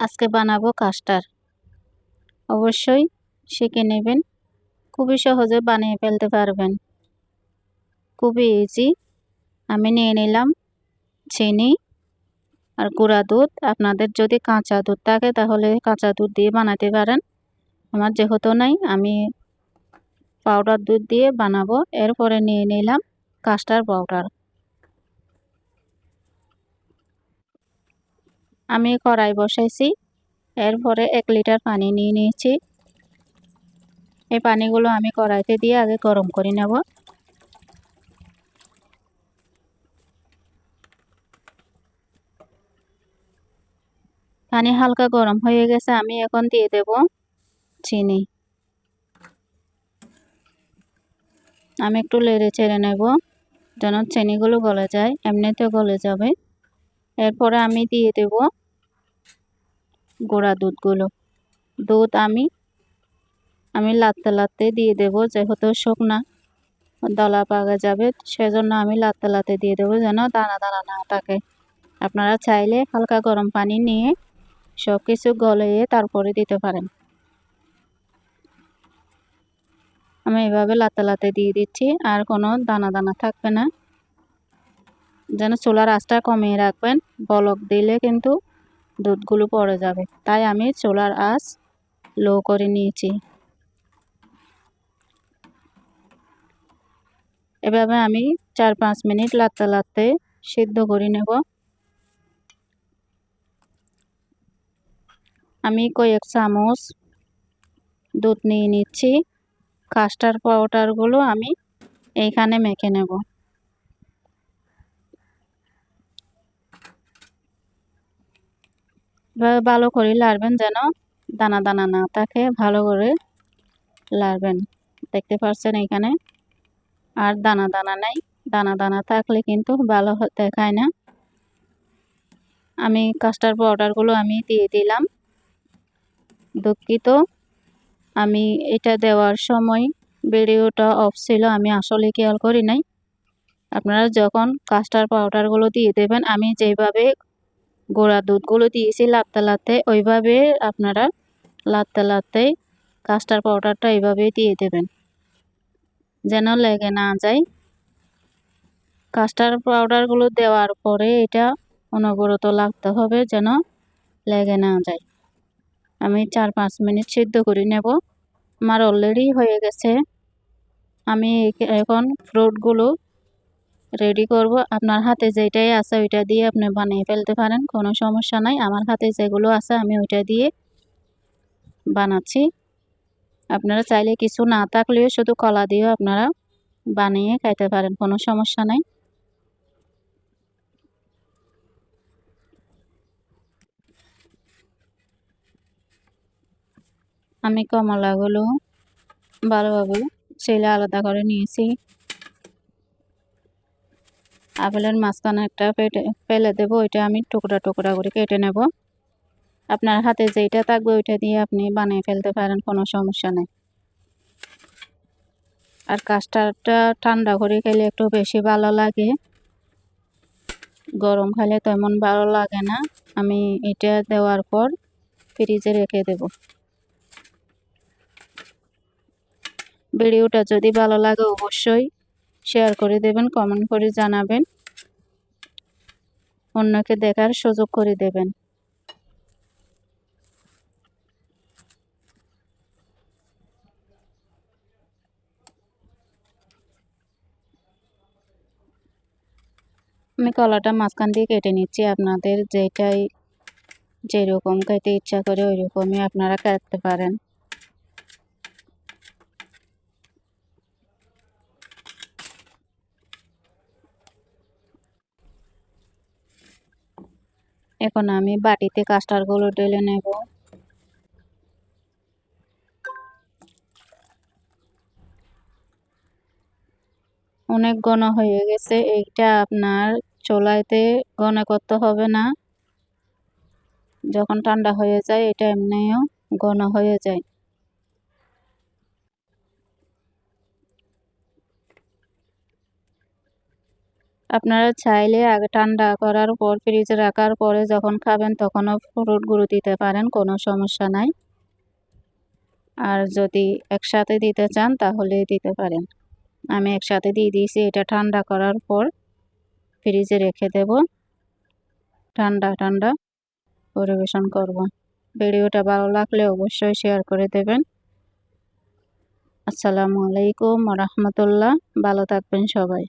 আজকে বানাবো কাস্টার অবশ্যই শিখে নেবেন। খুবই সহজে বানিয়ে ফেলতে পারবেন। খুবই ইজি আমি নিয়ে নিলাম চিনি আর গুঁড়া দুধ। আপনাদের যদি কাঁচা দুধ থাকে তাহলে কাঁচা দুধ দিয়ে বানাতে পারেন। আমার যেহেতু নাই, আমি পাউডার দুধ দিয়ে বানাবো। এরপরে নিয়ে নিলাম কাস্টার পাউডার আমি কড়াই বসাইছি। এরপরে এক লিটার পানি নিয়ে নিয়েছি। এই পানিগুলো আমি কড়াইতে দিয়ে আগে গরম করে নেব। পানি হালকা গরম হয়ে গেছে, আমি এখন দিয়ে দেব চিনি। আমি একটু লেড়ে চেড়ে নেব, যেন চিনিগুলো গলে যায় এমনিতে গলে যাবে। এরপরে আমি দিয়ে দেব গোড়া দুধগুলো। দুধ আমি আমি লাত্তে লাত্তে দিয়ে দেব, যেহেতু শুকনা দলা পাকা যাবে, সেজন্য আমি লাত্তে লাত্তে দিয়ে দেবো যেন দানা দানা না থাকে। আপনারা চাইলে হালকা গরম পানি নিয়ে সব কিছু গলিয়ে তারপরে দিতে পারেন। আমি এভাবে লাতে লাতে দিয়ে দিচ্ছি, আর কোনো দানা দানা থাকবে না। যেন চুলার আঁচটা কমিয়ে রাখবেন। বলক দিলে কিন্তু দুধগুলো পড়ে যাবে। তাই আমি চোলার আঁচ লো করে নিয়েছি। এভাবে আমি চার পাঁচ মিনিট লাড়তে লাড়তে সিদ্ধ করে নেব। আমি কয়েক চামচ দুধ নিয়ে নিচ্ছি। কাস্টার পাউডারগুলো আমি এইখানে মেখে নেব। ভালো করে লাড়বেন যেন দানা দানা না থাকে, ভালো করে লাড়বেন। দেখতে পাচ্ছেন এখানে? আর দানা দানা নাই। দানা দানা থাকলে কিন্তু ভালো দেখায় না। আমি কাস্টার পাউডারগুলো আমি দিয়ে দিলাম। দুঃখিত। আমি এটা দেওয়ার সময় ভিডিওটা অফ ছিল, আমি আসলে খেয়াল করি নাই। আপনারা যখন কাস্টার পাউডারগুলো দিয়ে দেবেন, আমি যেভাবে গোড়া দুধগুলো দিয়েছি লাত্তে লাত্তে। ওইভাবে আপনারা লাত্তে লাত্তে কাস্টার পাউডারটা এইভাবে দিয়ে দেবেন। যেন লেগে না যায়। কাস্টার পাউডারগুলো দেওয়ার পরে এটা অনবরত লাগতে হবে যেন লেগে না যায়। আমি চার পাঁচ মিনিট সিদ্ধ করে নেব। আমার অলরেডি হয়ে গেছে। আমি এখন ফ্রুটগুলো রেডি করব। আপনার হাতে যেটাই আছে ওইটা দিয়ে আপনি বানিয়ে ফেলতে পারেন, কোনো সমস্যা নাই। আমার হাতে যেগুলো আছে আমি ওইটা দিয়ে বানাচ্ছি। আপনারা চাইলে কিছু না থাকলেও শুধু কলা দিয়েও আপনারা বানিয়ে খাইতে পারেন, কোনো সমস্যা নাই। আমি কমলাগুলো ভালোভাবে ছেলে আলাদা করে নিয়েছি। আপেলের মাঝখানে একটা পেটে ফেলে দেবো, ওইটা আমি টুকরা টুকরা করে কেটে নেব। আপনার হাতে যেইটা থাকবে, ওইটা দিয়ে আপনি বানিয়ে ফেলতে পারেন, কোনো সমস্যা নেই। আর কাস্টারটা ঠান্ডা করে খেলে একটু বেশি ভালো লাগে। গরম খেলে তেমন ভালো লাগে না। আমি এটা দেওয়ার পর ফ্রিজে রেখে দেব। ভিডিওটা যদি ভালো লাগে, অবশ্যই শেয়ার করে দেবেন কমেন্ট করে জানাবেন। অন্যকে দেখার সুযোগ করে দেবেন। আমি কলাটা মাঝখান দিয়ে কেটে নিচ্ছি, আপনাদের যেটাই যেরকম খেতে ইচ্ছা করে ওই রকমই আপনারা কাটতে পারেন। এখন আমি বাটিতে কাস্টারগুলো ঢেলে নেব। অনেক ঘন হয়ে গেছে, এইটা আপনার চোলাইতে ঘন করতে হবে না। যখন ঠান্ডা হয়ে যায়, এটা এমনিও ঘন হয়ে যায়। আপনারা চাইলে আগে ঠান্ডা করার পর ফ্রিজে রাখার পরে যখন খাবেন তখনও ফ্রুটগুলো দিতে পারেন, কোনো সমস্যা নাই। আর যদি একসাথে দিতে চান তাহলে দিতে পারেন। আমি একসাথে দিয়ে দিয়েছি, এটা ঠান্ডা করার পর ফ্রিজে রেখে দেব। ঠান্ডা ঠান্ডা পরিবেশন করব। ভিডিওটা ভালো লাগলে অবশ্যই শেয়ার করে দেবেন। আসসালামু আলাইকুম রহমতুল্লাহ। ভালো থাকবেন সবাই।